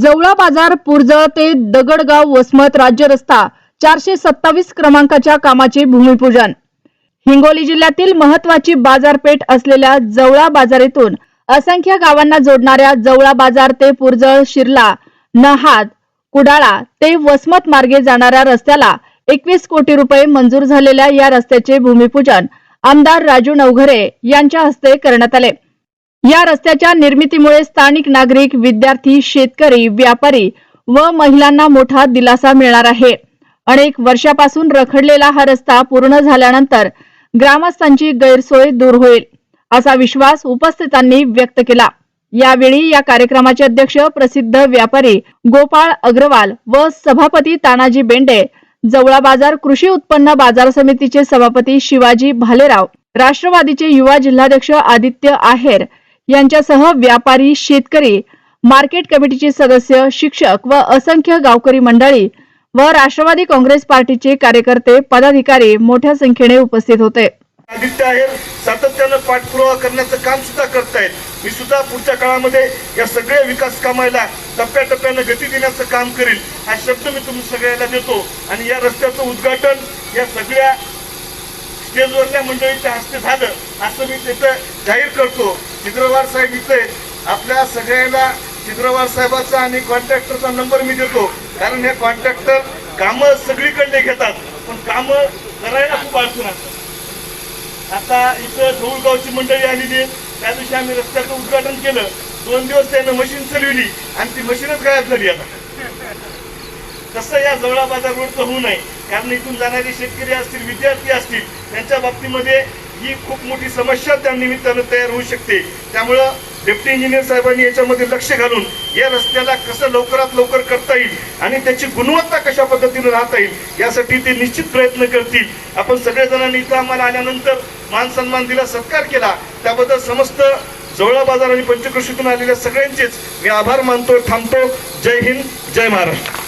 जवळा बाजार पुरजळ ते दगडगाव वसमत राज्य रस्ता चारशे सत्तावीस क्रमांकाच्या कामाचे भूमिपूजन. हिंगोली जिल्ह्यातील महत्वाची बाजारपेठ असलेल्या जवळा बाजारेतून असंख्य गावांना जोडणाऱ्या जवळा बाजार ते पुरजळ शिरला नहाद कुडाळा ते वसमत मार्गे जाणाऱ्या रस्त्याला एकवीस कोटी रुपये मंजूर झालेल्या या रस्त्याचे भूमिपूजन आमदार राजू नवघरे यांच्या हस्ते करण्यात आले. या रस्त्याच्या निर्मितीमुळे स्थानिक नागरिक विद्यार्थी शेतकरी व्यापारी व महिलांना मोठा दिलासा मिळणार आहे. अनेक वर्षापासून रखडलेला हा रस्ता पूर्ण झाल्यानंतर ग्रामस्थांची गैरसोय दूर होईल असा विश्वास उपस्थितांनी व्यक्त केला. यावेळी या कार्यक्रमाचे अध्यक्ष प्रसिद्ध व्यापारी गोपाळ अग्रवाल व सभापती तानाजी बेंडे जवळा बाजार कृषी उत्पन्न बाजार समितीचे सभापती शिवाजी भालेराव राष्ट्रवादीचे युवा जिल्हाध्यक्ष आदित्य आहेर यांच्यासह व्यापारी शेतकरी मार्केट कमिटीचे सदस्य शिक्षक व असंख्य गावकरी मंडळी व राष्ट्रवादी काँग्रेस पार्टीचे कार्यकर्ते पदाधिकारी मोठ्या संख्येने उपस्थित होते. आदित्य आहेर सातत्यानं पाठपुरावा करण्याचं काम सुद्धा करतायत. मी सुद्धा पुढच्या काळामध्ये या सगळ्या विकास कामाला टप्प्याटप्प्यानं गती देण्याचं काम करील. हा शब्द मी तुम्ही सगळ्याला देतो. आणि या रस्त्याचं उद्घाटन या सगळ्या स्टेजवरल्या मंडळीच्या हस्ते झालं असं मी तिथं जाहीर करतो. चित्रवार साहेब इथे आपल्या सगळ्याला चित्रवार साहेबाचा आणि कॉन्ट्रॅक्टरचा नंबर मी देतो. कारण हे कॉन्ट्रॅक्टर कामं सगळीकडले घेतात पण कामं करायला खूप अडचण असतात. आता इथं धौळगावची मंडळी आलेली त्या दिवशी आम्ही रस्त्याचं उद्घाटन केलं. दोन दिवस त्यानं मशीन चालवली आणि ती मशीनच गायब झाली आता. तसं या जवळा बाजार रोडचं होऊ नये कारण इथून जाणारे शेतकरी असतील विद्यार्थी असतील त्यांच्या बाबतीमध्ये ही खूप मोठी समस्या त्या निमित्तानं तयार होऊ शकते. त्यामुळं डेप्टी इंजिनियर साहेबांनी याच्यामध्ये लक्ष घालून या रस्त्याला कसं लवकरात लवकर करता येईल आणि त्याची गुणवत्ता कशा पद्धतीने राहता येईल यासाठी ते निश्चित प्रयत्न करतील. आपण सगळेजणांनी इथं आम्हाला आल्यानंतर मान सन्मान दिला सत्कार केला. त्याबद्दल समस्त जवळा बाजार आणि पंचकृषीतून आलेल्या सगळ्यांचेच मी आभार मानतो थांबतो जय हिंद जय महाराष्ट्र.